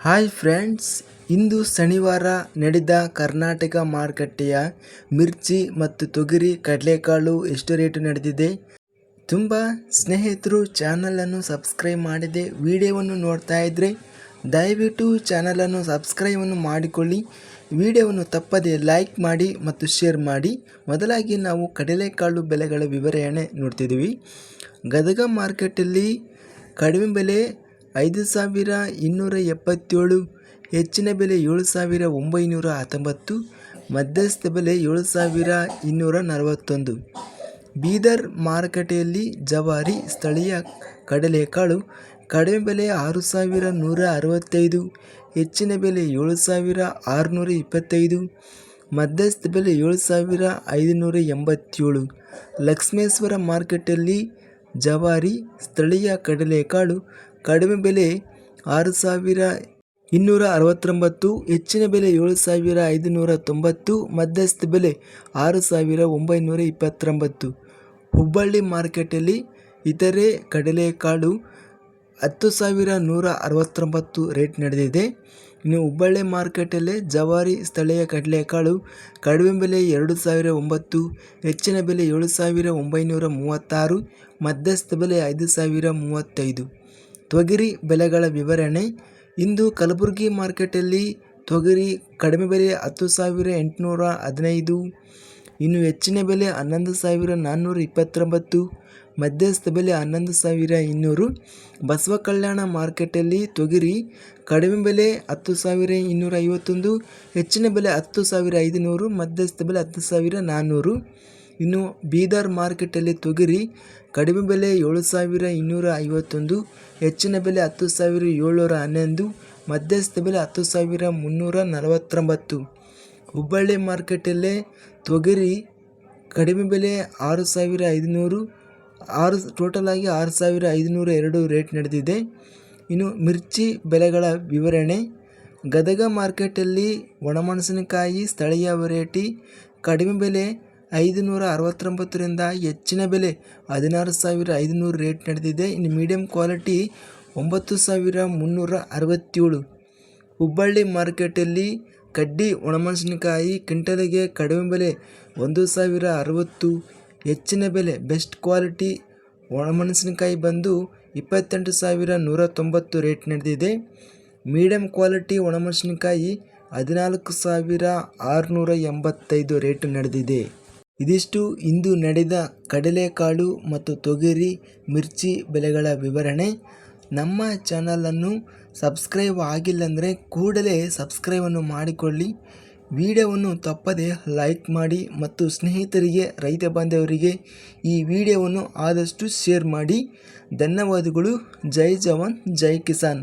Hi friends, ಇಂದು ಶನಿವಾರ ನಡೆದ ಕರ್ನಾಟಕ ಮಾರುಕಟ್ಟೆಯ ಮಿರ್ಚಿ ಮತ್ತು ತೊಗರಿ ಕಡಲೆಕಾಳು ಎಷ್ಟು ರೇಟು ನಡೆದಿದೆ? ತುಂಬ ಸ್ನೇಹಿತರು ಚಾನಲನ್ನು ಸಬ್ಸ್ಕ್ರೈಬ್ ಮಾಡಿದೆ ವಿಡಿಯೋವನ್ನು ನೋಡ್ತಾ ಇದ್ದರೆ ದಯವಿಟ್ಟು ಚಾನಲನ್ನು ಸಬ್ಸ್ಕ್ರೈಬನ್ನು ಮಾಡಿಕೊಳ್ಳಿ. ವಿಡಿಯೋವನ್ನು ತಪ್ಪದೆ ಲೈಕ್ ಮಾಡಿ ಮತ್ತು ಶೇರ್ ಮಾಡಿ. ಮೊದಲಾಗಿ ನಾವು ಕಡಲೆಕಾಳು ಬೆಲೆಗಳ ವಿವರಣೆ ನೋಡ್ತಿದ್ದೀವಿ. ಗದಗ ಮಾರ್ಕೆಟಲ್ಲಿ ಕಡಿಮೆ ಬೆಲೆ ಐದು ಸಾವಿರ ಇನ್ನೂರ ಎಪ್ಪತ್ತೇಳು, ಹೆಚ್ಚಿನ ಬೆಲೆ ಏಳು ಸಾವಿರ ಒಂಬೈನೂರ ಹತ್ತೊಂಬತ್ತು, ಮಧ್ಯಸ್ಥ ಬೆಲೆ ಏಳು ಸಾವಿರ ಇನ್ನೂರ ನಲವತ್ತೊಂದು. ಬೀದರ್ ಮಾರುಕಟ್ಟೆಯಲ್ಲಿ ಜವಾರಿ, ಸ್ಥಳೀಯ ಕಡಲೆಕಾಳು, ಕಡಿಮೆ ಬೆಲೆ ಆರು ಸಾವಿರ ನೂರ ಅರವತ್ತೈದು, ಹೆಚ್ಚಿನ ಬೆಲೆ ಏಳು ಸಾವಿರ ಆರುನೂರ ಇಪ್ಪತ್ತೈದು, ಮಧ್ಯಸ್ಥ ಬೆಲೆ ಏಳು ಸಾವಿರ ಐದುನೂರ ಎಂಬತ್ತೇಳು. ಲಕ್ಷ್ಮೇಶ್ವರ ಮಾರ್ಕೆಟಲ್ಲಿ ಜವಾರಿ, ಸ್ಥಳೀಯ ಕಡಲೆಕಾಳು ಕಡಿಮೆ ಬೆಲೆ ಆರು ಸಾವಿರ ಇನ್ನೂರ ಅರವತ್ತೊಂಬತ್ತು, ಹೆಚ್ಚಿನ ಬೆಲೆ ಏಳು ಸಾವಿರ ಐದುನೂರ ತೊಂಬತ್ತು, ಮಧ್ಯಸ್ಥ ಬೆಲೆ ಆರು ಸಾವಿರ ಒಂಬೈನೂರ ಇಪ್ಪತ್ತೊಂಬತ್ತು. ಹುಬ್ಬಳ್ಳಿ ಮಾರ್ಕೆಟಲ್ಲಿ ಇತರೆ ಕಡಲೆಕಾಳು ಹತ್ತು ಸಾವಿರ ನೂರ ಅರವತ್ತೊಂಬತ್ತು ರೇಟ್ ನಡೆದಿದೆ. ಇನ್ನು ಹುಬ್ಬಳ್ಳಿ ಮಾರ್ಕೆಟಲ್ಲೇ ಜವಾರಿ ಸ್ಥಳೀಯ ಕಡಲೆಕಾಳು ಕಡಿಮೆ ಬೆಲೆ ಎರಡು ಸಾವಿರ ಒಂಬತ್ತು, ಹೆಚ್ಚಿನ ಬೆಲೆ ಏಳು ಸಾವಿರ ಒಂಬೈನೂರ ಮೂವತ್ತಾರು, ಮಧ್ಯಸ್ಥ ಬೆಲೆ ಐದು ಸಾವಿರ ಮೂವತ್ತೈದು. ತೊಗರಿ ಬೆಲೆಗಳ ವಿವರಣೆ. ಇಂದು ಕಲಬುರಗಿ ಮಾರ್ಕೆಟಲ್ಲಿ ತೊಗರಿ ಕಡಿಮೆ ಬೆಲೆ ಹತ್ತು ಸಾವಿರ ಎಂಟುನೂರ ಹದಿನೈದು, ಇನ್ನು ಹೆಚ್ಚಿನ ಬೆಲೆ ಹನ್ನೊಂದು ಸಾವಿರ ನಾನ್ನೂರ ಇಪ್ಪತ್ತೊಂಬತ್ತು, ಮಧ್ಯಸ್ಥ ಬೆಲೆ ಹನ್ನೊಂದು ಸಾವಿರ ಇನ್ನೂರು. ಬಸವ ಕಲ್ಯಾಣ ಮಾರ್ಕೆಟಲ್ಲಿ ತೊಗರಿ ಕಡಿಮೆ ಬೆಲೆ ಹತ್ತು ಸಾವಿರ ಇನ್ನೂರ ಐವತ್ತೊಂದು, ಹೆಚ್ಚಿನ ಬೆಲೆ ಹತ್ತು ಸಾವಿರ ಐದುನೂರು, ಮಧ್ಯಸ್ಥ ಬೆಲೆ ಹತ್ತು ಸಾವಿರ ನಾನ್ನೂರು. ಇನ್ನು ಬೀದರ್ ಮಾರ್ಕೆಟಲ್ಲಿ ತೊಗರಿ, ಕಡಿಮೆ ಬೆಲೆ ಏಳು ಸಾವಿರ ಇನ್ನೂರ ಐವತ್ತೊಂದು ಹೆಚ್ಚಿನ ಬೆಲೆ ಹತ್ತು ಸಾವಿರ ಏಳ್ನೂರ ಹನ್ನೊಂದು, ಮಧ್ಯಸ್ಥ ಬೆಲೆ ಹತ್ತು ಸಾವಿರ ಮುನ್ನೂರ ನಲವತ್ತೊಂಬತ್ತು. ಹುಬ್ಬಳ್ಳಿ ಮಾರ್ಕೆಟಲ್ಲೇ ತೊಗರಿ, ಕಡಿಮೆ ಬೆಲೆ ಆರು ಸಾವಿರ ಐದುನೂರು, ಆರು ಟೋಟಲಾಗಿ ಆರು ಸಾವಿರ ಐದುನೂರ ಎರಡು ರೇಟ್ ನಡೆದಿದೆ. ಇನ್ನು ಮಿರ್ಚಿ ಬೆಲೆಗಳ ವಿವರಣೆ, ಗದಗ ಮಾರ್ಕೆಟಲ್ಲಿ ಒಣಮೆಣಸಿನಕಾಯಿ ಸ್ಥಳೀಯ ವೆರೈಟಿ ಕಡಿಮೆ ಬೆಲೆ ಐದು ನೂರ ಅರವತ್ತೊಂಬತ್ತರಿಂದ ಹೆಚ್ಚಿನ ಬೆಲೆ. ಹದಿನಾರು ಸಾವಿರ ಐದುನೂರು ರೇಟ್ ನಡೆದಿದೆ. ಇನ್ನು ಮೀಡಿಯಂ ಕ್ವಾಲಿಟಿ ಒಂಬತ್ತು ಸಾವಿರ ಮುನ್ನೂರ ಅರವತ್ತೇಳು ಹುಬ್ಬಳ್ಳಿ ಮಾರ್ಕೆಟಲ್ಲಿ ಕಡ್ಡಿ, ಒಣಮೆಣಸಿನಕಾಯಿ ಕ್ವಿಂಟಲಿಗೆ ಕಡಿಮೆ ಬೆಲೆ ಒಂದು ಸಾವಿರ ಅರವತ್ತು. ಹೆಚ್ಚಿನ ಬೆಲೆ ಬೆಸ್ಟ್ ಕ್ವಾಲಿಟಿ ಒಣಮೆಣಸಿನಕಾಯಿ ಬಂದು ಇಪ್ಪತ್ತೆಂಟು ಸಾವಿರ ನೂರ ತೊಂಬತ್ತು ರೇಟ್ ನಡೆದಿದೆ. ಮೀಡಿಯಂ ಕ್ವಾಲಿಟಿ ಒಣಮೆಣಸಿನಕಾಯಿ ಹದಿನಾಲ್ಕು ಸಾವಿರ ಆರುನೂರ ಎಂಬತ್ತೈದು ರೇಟ್ ನಡೆದಿದೆ. ಇದಿಷ್ಟು ಇಂದು ನಡೆದ ಕಡಲೆಕಾಳು ಮತ್ತು ತೊಗರಿ ಮಿರ್ಚಿ ಬೆಲೆಗಳ ವಿವರಣೆ. ನಮ್ಮ ಚಾನಲನ್ನು ಸಬ್ಸ್ಕ್ರೈಬ್ ಆಗಿಲ್ಲಂದರೆ ಕೂಡಲೇ ಸಬ್ಸ್ಕ್ರೈಬನ್ನು ಮಾಡಿಕೊಳ್ಳಿ. ವಿಡಿಯೋವನ್ನು ತಪ್ಪದೆ ಲೈಕ್ ಮಾಡಿ ಮತ್ತು ಸ್ನೇಹಿತರಿಗೆ, ರೈತ ಬಾಂಧವರಿಗೆ ಈ ವಿಡಿಯೋವನ್ನು ಆದಷ್ಟು ಶೇರ್ ಮಾಡಿ. ಧನ್ಯವಾದಗಳು. ಜೈ ಜವಾನ್, ಜೈ ಕಿಸಾನ್.